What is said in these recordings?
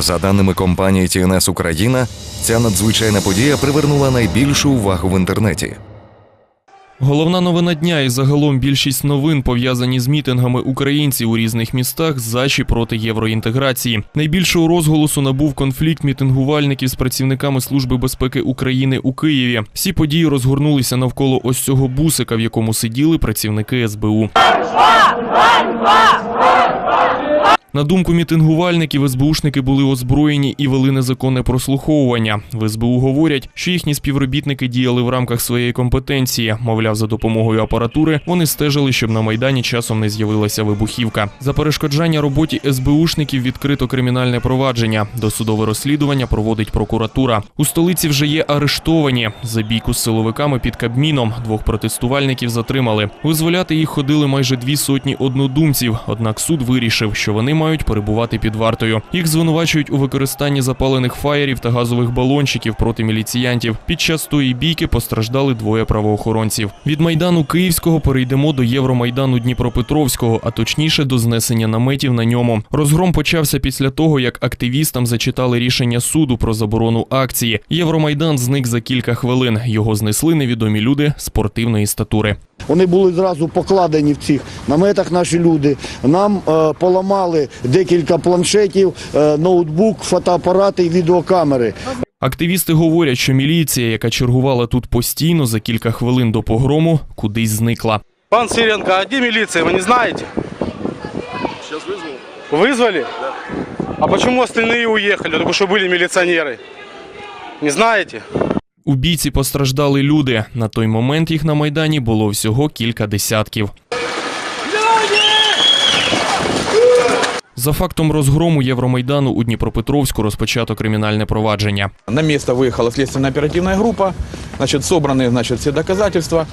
За даними компанії TNS Україна, ця надзвичайна подія привернула найбільшу увагу в інтернеті. Головна новина дня і загалом більшість новин пов'язані з мітингами українців у різних містах за чи проти євроінтеграції. Найбільшого розголосу набув конфлікт мітингувальників з працівниками Служби безпеки України у Києві. Всі події розгорнулися навколо ось цього бусика, в якому сиділи працівники СБУ. На думку мітингувальників, СБУшники були озброєні і вели незаконне прослуховування. В СБУ говорять, що їхні співробітники діяли в рамках своєї компетенції. Мовляв, за допомогою апаратури вони стежили, щоб на майдані часом не з'явилася вибухівка. За перешкоджання роботі СБУшників відкрито кримінальне провадження. Досудове розслідування проводить прокуратура. У столиці вже є арештовані. За бійку з силовиками під Кабміном двох протестувальників затримали. Визволяти їх ходили майже дві сотні однодумців. Однак суд вирішив, що вони мають перебувати під вартою. Їх звинувачують у використанні запалених фаєрів та газових балончиків проти міліціянтів. Під час тої бійки постраждали двоє правоохоронців. Від майдану Київського перейдемо до Євромайдану Дніпропетровського, а точніше до знесення наметів на ньому. Розгром почався після того, як активістам зачитали рішення суду про заборону акції. Євромайдан зник за кілька хвилин. Його знесли невідомі люди спортивної статури. Вони були зразу покладені в цих наметах наші люди. Нам е, поламали декілька планшетів, е, ноутбук, фотоапарати і відеокамери. Активісти говорять, що міліція, яка чергувала тут постійно за кілька хвилин до погрому, кудись зникла. Пан Сиренко, а где милиция, вы не знаете? Сейчас вызвал. Вызвали? А почему остальные уехали, только что были милиционеры? Не знаете? У бійці постраждали люди. На той момент їх на майдані було всього кілька десятків. За фактом розгрому Євромайдану у Дніпропетровську розпочато кримінальне провадження. На место выехала следственно-оперативная группа, значит, собраны значит, все доказательства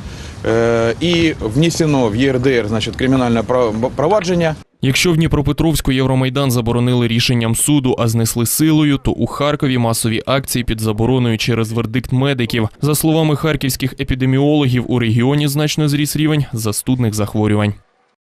э, и внесено в ЕРДР значит, криминальное пров- провадження. Якщо в Дніпропетровську Євромайдан заборонили рішенням суду, а знесли силою, то у Харкові масові акції під забороною через вердикт медиків. За словами харківських епідеміологів, у регіоні значно зріс рівень застудних захворювань.